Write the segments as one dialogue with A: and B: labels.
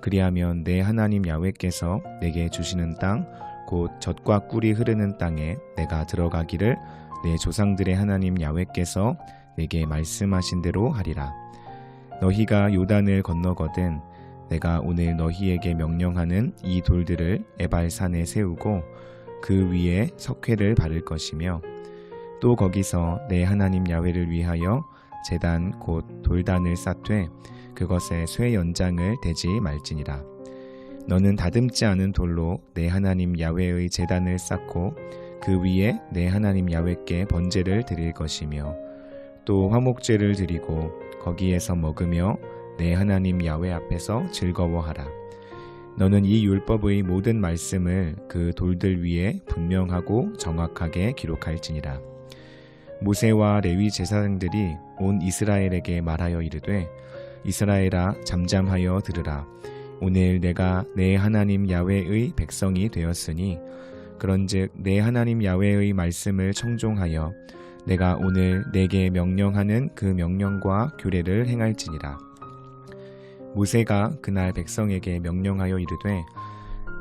A: 그리하면 내 하나님 야훼께서 내게 주시는 땅 곧 젖과 꿀이 흐르는 땅에 내가 들어가기를 내 조상들의 하나님 야훼께서 내게 말씀하신 대로 하리라. 너희가 요단을 건너거든 내가 오늘 너희에게 명령하는 이 돌들을 에발산에 세우고 그 위에 석회를 바를 것이며 또 거기서 내 하나님 야훼를 위하여 제단 곧 돌단을 쌓되 그것에 쇠 연장을 대지 말지니라. 너는 다듬지 않은 돌로 내 하나님 야훼의 제단을 쌓고 그 위에 내 하나님 야훼께 번제를 드릴 것이며 또 화목제를 드리고 거기에서 먹으며 내 하나님 야훼 앞에서 즐거워하라. 너는 이 율법의 모든 말씀을 그 돌들 위에 분명하고 정확하게 기록할지니라. 모세와 레위 제사장들이 온 이스라엘에게 말하여 이르되 이스라엘아 잠잠하여 들으라. 오늘 내가 내 하나님 야훼의 백성이 되었으니 그런즉 내 하나님 야훼의 말씀을 청종하여 내가 오늘 내게 명령하는 그 명령과 규례를 행할지니라. 모세가 그날 백성에게 명령하여 이르되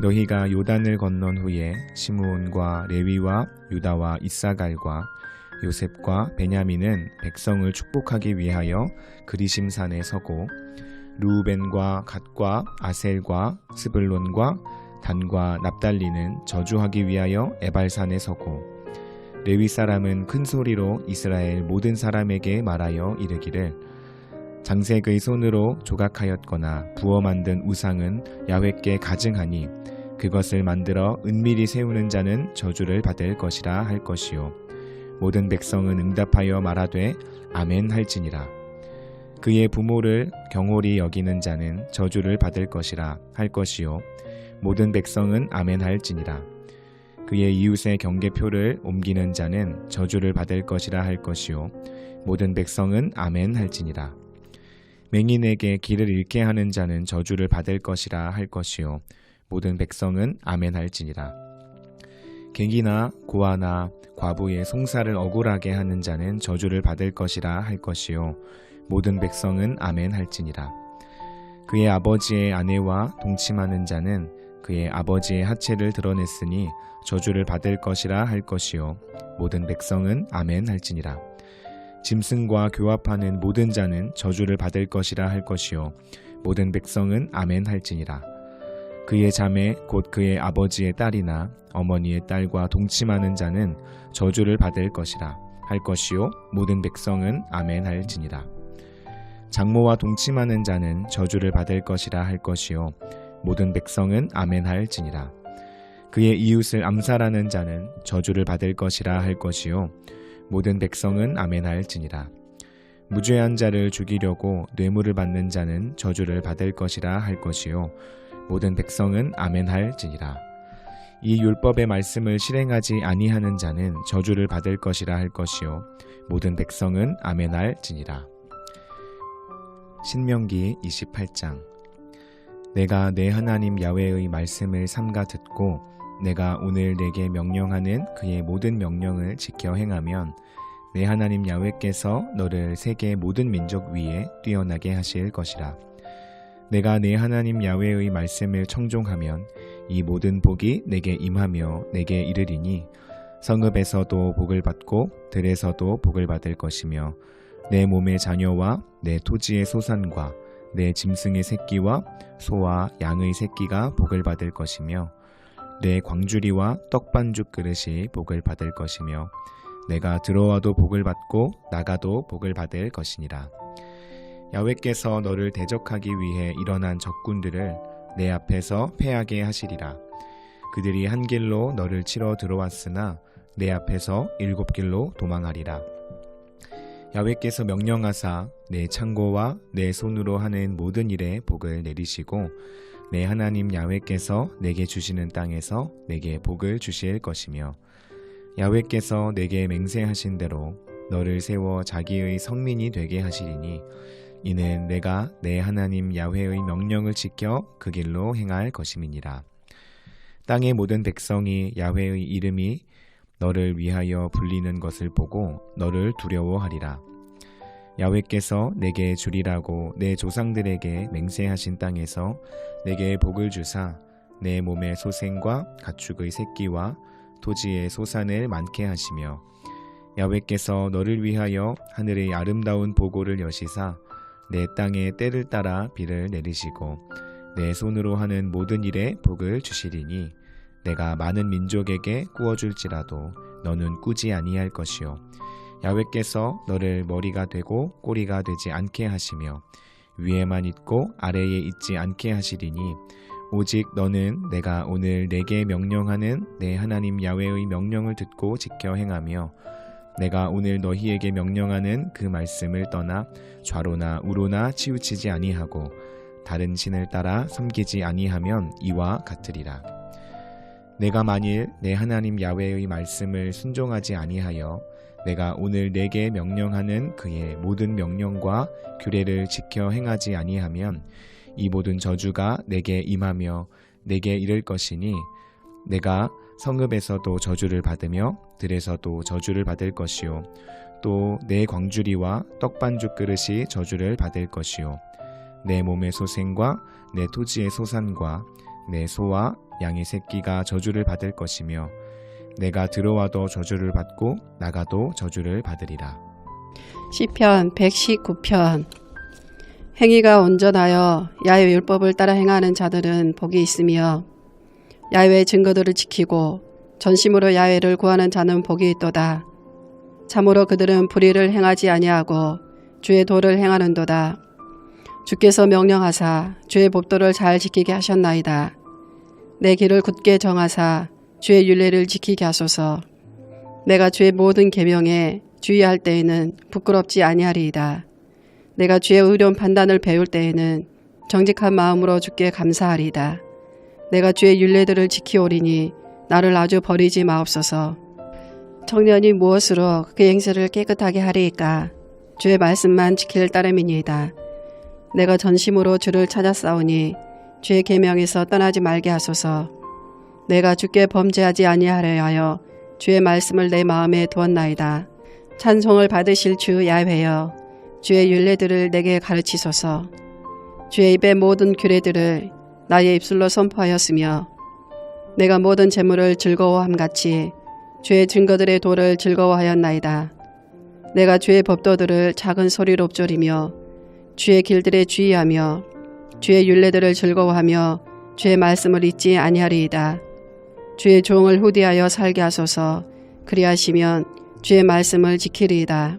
A: 너희가 요단을 건넌 후에 시므온과 레위와 유다와 이사갈과 요셉과 베냐민은 백성을 축복하기 위하여 그리심산에 서고 루벤과 갓과 아셀과 스불론과 단과 납달리는 저주하기 위하여 에발산에 서고 레위 사람은 큰 소리로 이스라엘 모든 사람에게 말하여 이르기를 장색의 손으로 조각하였거나 부어 만든 우상은 야훼께 가증하니 그것을 만들어 은밀히 세우는 자는 저주를 받을 것이라 할 것이요 모든 백성은 응답하여 말하되 아멘 할지니라. 그의 부모를 경홀히 여기는 자는 저주를 받을 것이라 할 것이요. 모든 백성은 아멘 할지니라. 그의 이웃의 경계표를 옮기는 자는 저주를 받을 것이라 할 것이요. 모든 백성은 아멘 할지니라. 맹인에게 길을 잃게 하는 자는 저주를 받을 것이라 할 것이요. 모든 백성은 아멘 할지니라 객이나 고아나 과부의 송사를 억울하게 하는 자는 저주를 받을 것이라 할 것이요. 모든 백성은 아멘 할지니라. 그의 아버지의 아내와 동침하는 자는 그의 아버지의 하체를 드러냈으니 저주를 받을 것이라 할 것이요. 모든 백성은 아멘 할지니라. 짐승과 교합하는 모든 자는 저주를 받을 것이라 할 것이요. 모든 백성은 아멘 할지니라 그의 자매 곧 그의 아버지의 딸이나 어머니의 딸과 동침하는 자는 저주를 받을 것이라. 할 것이요. 모든 백성은 아멘 할지니라. 장모와 동침하는 자는 저주를 받을 것이라 할 것이요. 모든 백성은 아멘 할지니라. 그의 이웃을 암살하는 자는 저주를 받을 것이라 할 것이요. 모든 백성은 아멘 할지니라. 무죄한 자를 죽이려고 뇌물을 받는 자는 저주를 받을 것이라 할 것이요 모든 백성은 아멘할지니라. 이 율법의 말씀을 실행하지 아니하는 자는 저주를 받을 것이라 할 것이요 모든 백성은 아멘할지니라. 신명기 28장 내가 내 하나님 야훼의 말씀을 삼가 듣고 내가 오늘 내게 명령하는 그의 모든 명령을 지켜 행하면 내 하나님 야훼께서 너를 세계 모든 민족 위에 뛰어나게 하실 것이라. 내가 내 하나님 야훼의 말씀을 청종하면 이 모든 복이 내게 임하며 내게 이르리니 성읍에서도 복을 받고 들에서도 복을 받을 것이며 내 몸의 자녀와 내 토지의 소산과 내 짐승의 새끼와 소와 양의 새끼가 복을 받을 것이며 내 광주리와 떡반죽 그릇이 복을 받을 것이며 내가 들어와도 복을 받고 나가도 복을 받을 것이니라. 야훼께서 너를 대적하기 위해 일어난 적군들을 내 앞에서 패하게 하시리라. 그들이 한 길로 너를 치러 들어왔으나 내 앞에서 일곱 길로 도망하리라. 야훼께서 명령하사 내 창고와 내 손으로 하는 모든 일에 복을 내리시고 내 하나님 야훼께서 내게 주시는 땅에서 내게 복을 주실 것이며 야훼께서 내게 맹세하신 대로 너를 세워 자기의 성민이 되게 하시리니 이는 내가 내 하나님 야훼의 명령을 지켜 그 길로 행할 것임이니라. 땅의 모든 백성이 야훼의 이름이 너를 위하여 불리는 것을 보고 너를 두려워하리라. 야훼께서 내게 주리라고 내 조상들에게 맹세하신 땅에서 내게 복을 주사 내 몸의 소생과 가축의 새끼와 토지의 소산을 많게 하시며 야훼께서 너를 위하여 하늘의 아름다운 보고를 여시사 내 땅에 때를 따라 비를 내리시고 내 손으로 하는 모든 일에 복을 주시리니 내가 많은 민족에게 구워줄지라도 너는 꾸지 아니할 것이요. 야훼께서 너를 머리가 되고 꼬리가 되지 않게 하시며 위에만 있고 아래에 있지 않게 하시리니 오직 너는 내가 오늘 내게 명령하는 내 하나님 야훼의 명령을 듣고 지켜 행하며 내가 오늘 너희에게 명령하는 그 말씀을 떠나 좌로나 우로나 치우치지 아니하고 다른 신을 따라 섬기지 아니하면 이와 같으리라. 내가 만일 내 하나님 야훼의 말씀을 순종하지 아니하여 내가 오늘 내게 명령하는 그의 모든 명령과 규례를 지켜 행하지 아니하면 이 모든 저주가 내게 임하며 내게 이를 것이니 내가 성읍에서도 저주를 받으며 들에서도 저주를 받을 것이요. 또 내 광주리와 떡반죽 그릇이 저주를 받을 것이요. 내 몸의 소생과 내 토지의 소산과 내 소와 양의 새끼가 저주를 받을 것이며 내가 들어와도 저주를 받고 나가도 저주를 받으리라.
B: 시편 119편. 행위가 온전하여 야훼 율법을 따라 행하는 자들은 복이 있으며 야훼의 증거들을 지키고 전심으로 야훼를 구하는 자는 복이 있도다. 참으로 그들은 불의를 행하지 아니하고 주의 도를 행하는도다. 주께서 명령하사 주의 법도를 잘 지키게 하셨나이다. 내 길을 굳게 정하사 주의 윤례를 지키게 하소서. 내가 주의 모든 계명에 주의할 때에는 부끄럽지 아니하리이다. 내가 주의 의로운 판단을 배울 때에는 정직한 마음으로 주께 감사하리이다. 내가 주의 윤례들을 지키오리니 나를 아주 버리지 마옵소서. 청년이 무엇으로 그 행세를 깨끗하게 하리이까? 주의 말씀만 지킬 따름이니이다. 내가 전심으로 주를 찾아싸우니 주의 계명에서 떠나지 말게 하소서. 내가 주께 범죄하지 아니하려 하여 주의 말씀을 내 마음에 두었나이다. 찬송을 받으실 주 야훼여 주의 윤례들을 내게 가르치소서. 주의 입의 모든 규례들을 나의 입술로 선포하였으며 내가 모든 재물을 즐거워함 같이 주의 증거들의 도를 즐거워하였나이다. 내가 주의 법도들을 작은 소리로 읊조리며 주의 길들에 주의하며 주의 윤례들을 즐거워하며 주의 말씀을 잊지 아니하리이다. 주의 종을 후대하여 살게 하소서 그리하시면 주의 말씀을 지키리이다.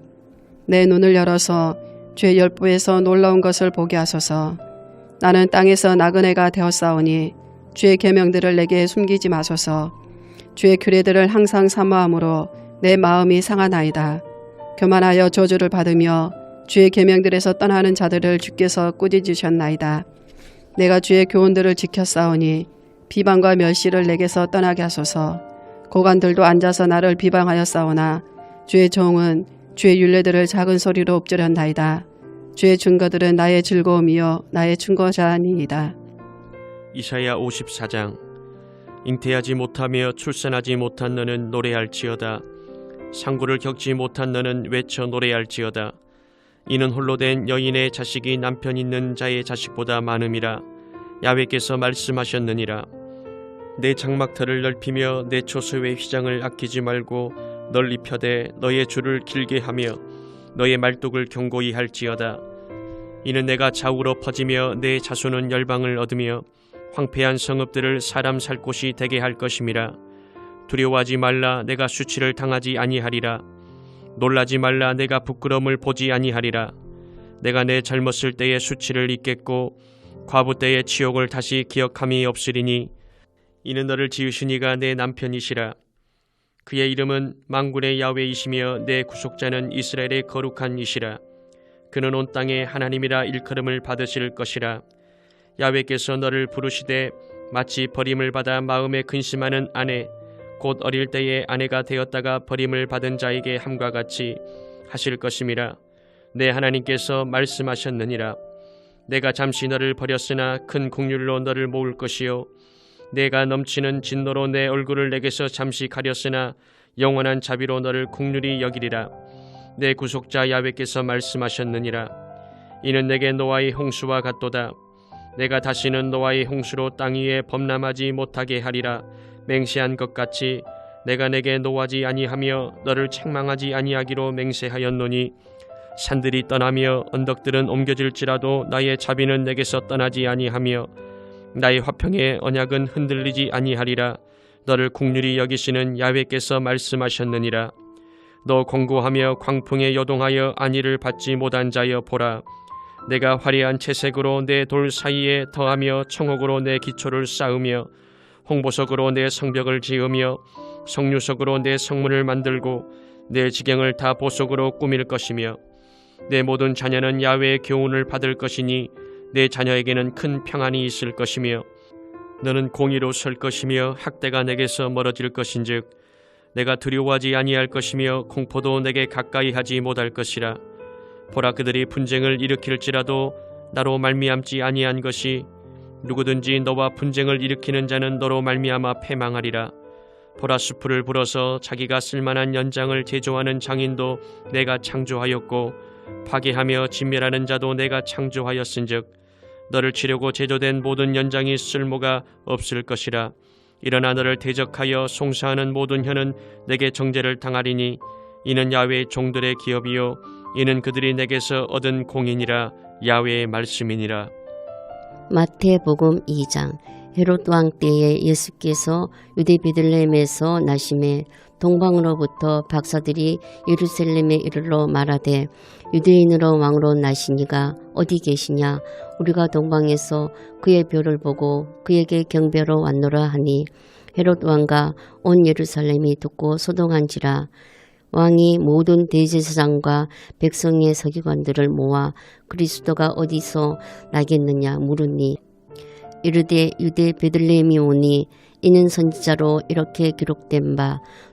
B: 내 눈을 열어서 주의 열부에서 놀라운 것을 보게 하소서. 나는 땅에서 나그네가 되었사오니 주의 계명들을 내게 숨기지 마소서. 주의 규례들을 항상 사모함으로 내 마음이 상하나이다. 교만하여 저주를 받으며 주의 계명들에서 떠나는 자들을 주께서 꾸짖으셨나이다. 내가 주의 교훈들을 지켰사오니 비방과 멸시를 내게서 떠나게 하소서. 고관들도 앉아서 나를 비방하였사오나 주의 종은 주의 윤례들을 작은 소리로 읊조렸나이다. 주의 증거들은 나의 즐거움이요 나의 충고자니이다.
C: 이사야 54장 잉태하지 못하며 출산하지 못한 너는 노래할지어다. 상고를 겪지 못한 너는 외쳐 노래할지어다. 이는 홀로 된 여인의 자식이 남편 있는 자의 자식보다 많음이라 야훼께서 말씀하셨느니라. 내 장막터를 넓히며 내 초소의 휘장을 아끼지 말고 널리 펴되 너의 줄을 길게 하며 너의 말뚝을 견고히 할지어다. 이는 내가 좌우로 퍼지며 내 자손은 열방을 얻으며 황폐한 성읍들을 사람 살 곳이 되게 할 것임이라. 두려워하지 말라 내가 수치를 당하지 아니하리라. 놀라지 말라 내가 부끄러움을 보지 아니하리라. 내가 내 젊었을 때의 수치를 잊겠고 과부 때의 치욕을 다시 기억함이 없으리니 이는 너를 지으신 이가 내 남편이시라 그의 이름은 망군의 야훼이시며 내 구속자는 이스라엘의 거룩한 이시라. 그는 온 땅의 하나님이라 일컬음을 받으실 것이라. 야외께서 너를 부르시되 마치 버림을 받아 마음에 근심하는 아내 곧 어릴 때에 아내가 되었다가 버림을 받은 자에게 함과 같이 하실 것임이라. 내 하나님께서 말씀하셨느니라. 내가 잠시 너를 버렸으나 큰 국률로 너를 모을 것이요 내가 넘치는 진노로 내 얼굴을 내게서 잠시 가렸으나 영원한 자비로 너를 국률이 여기리라. 내 구속자 야외께서 말씀하셨느니라. 이는 내게 노아의 홍수와 같도다. 내가 다시는 노아의 홍수로 땅 위에 범람하지 못하게 하리라. 맹세한 것 같이 내가 내게 노하지 아니하며 너를 책망하지 아니하기로 맹세하였노니 산들이 떠나며 언덕들은 옮겨질지라도 나의 자비는 내게서 떠나지 아니하며 나의 화평의 언약은 흔들리지 아니하리라. 너를 국률이 여기시는 야외께서 말씀하셨느니라. 너 공고하며 광풍에 요동하여 안위를 받지 못한 자여 보라. 내가 화려한 채색으로 내 돌 사이에 더하며 청옥으로 내 기초를 쌓으며 홍보석으로 내 성벽을 지으며 성류석으로 내 성문을 만들고 내 지경을 다 보석으로 꾸밀 것이며 내 모든 자녀는 야외의 교훈을 받을 것이니 내 자녀에게는 큰 평안이 있을 것이며 너는 공의로 설 것이며 학대가 내게서 멀어질 것인즉 내가 두려워하지 아니할 것이며 공포도 내게 가까이 하지 못할 것이라. 보라 그들이 분쟁을 일으킬지라도 나로 말미암지 아니한 것이 누구든지 너와 분쟁을 일으키는 자는 너로 말미암아 패망하리라. 보라 수풀을 불어서 자기가 쓸만한 연장을 제조하는 장인도 내가 창조하였고 파괴하며 진멸하는 자도 내가 창조하였은즉 너를 치려고 제조된 모든 연장이 쓸모가 없을 것이라. 일어나 너를 대적하여 송사하는 모든 혀는 내게 정죄를 당하리니 이는 야외 종들의 기업이요 이는 그들이 내게서 얻은 공인이라 야외의 말씀이니라.
D: 마태복음 2장 헤롯 왕 때에 예수께서 유대 베들레헴에서 나심에 동방으로부터 박사들이 예루살렘에 이르러 말하되 유대인으로 왕으로 나시니가 어디 계시냐? 우리가 동방에서 그의 별을 보고 그에게 경배로 왔노라 하니 헤롯 왕과 온 예루살렘이 듣고 소동한지라. 왕이 모든 대제사장과 백성의 서기관들을 모아 그리스도가 어디서 나겠느냐 물으니 이르되 유대 베들레헴이 오니 이는 선지자로 이렇게 기록된 바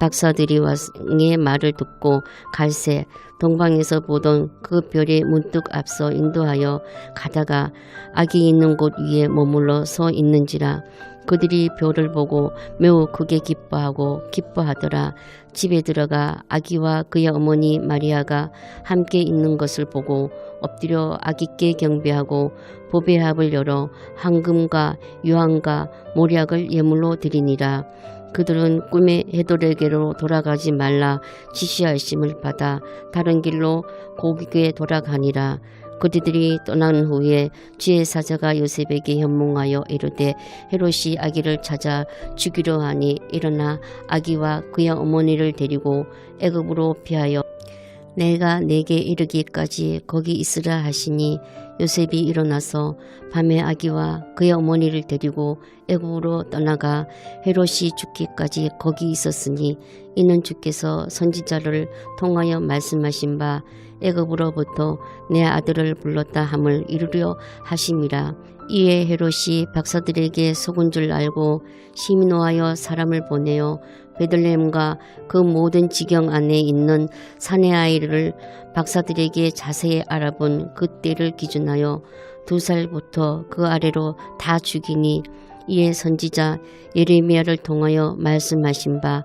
D: 박사들이 왕의 말을 듣고 갈새 동방에서 보던 그 별이 문득 앞서 인도하여 가다가 아기 있는 곳 위에 머물러 서 있는지라 그들이 별을 보고 매우 크게 기뻐하고 기뻐하더라. 집에 들어가 아기와 그의 어머니 마리아가 함께 있는 것을 보고 엎드려 아기께 경배하고 보배합을 열어 황금과 유황과 모략을 예물로 드리니라. 그들은 꿈의 헤돌에게로 돌아가지 말라 지시하심을 받아 다른 길로 고국에 돌아가니라. 그들이 떠난 후에 지혜 사자가 요셉에게 현몽하여 이르되 헤롯이 아기를 찾아 죽이려 하니 일어나 아기와 그의 어머니를 데리고 애굽으로 피하여 내가 내게 이르기까지 거기 있으라 하시니 요셉이 일어나서 밤에 아기와 그의 어머니를 데리고 애굽으로 떠나가 헤롯이 죽기까지 거기 있었으니 이는 주께서 선지자를 통하여 말씀하신 바 애굽으로부터 내 아들을 불렀다 함을 이루려 하심이라. 이에 헤롯이 박사들에게 속은 줄 알고 시민노하여 사람을 보내어 베들레헴과 그 모든 지경 안에 있는 사내 아이를 박사들에게 자세히 알아본 그때를 기준하여 두 살부터 그 아래로 다 죽이니 이에 선지자 예레미야를 통하여 말씀하신 바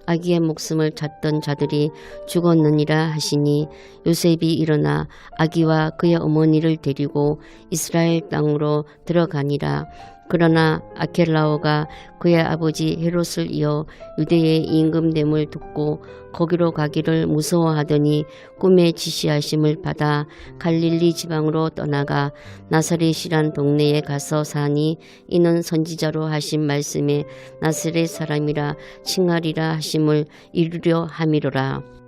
D: 아기의 목숨을 찾던 자들이 죽었느니라 하시니 요셉이 일어나 아기와 그의 어머니를 데리고 이스라엘 땅으로 들어가니라. 그러나 아켈라오가 그의 아버지 헤롯을 이어 유대의 임금됨을 듣고 거기로 가기를 무서워하더니 꿈에 지시하심을 받아 갈릴리 지방으로 떠나가 나사렛이란 동네에 가서 사니 이는 선지자로 하신 말씀에 나사렛 사람이라 칭하리라 하심을 이루려 함이로라.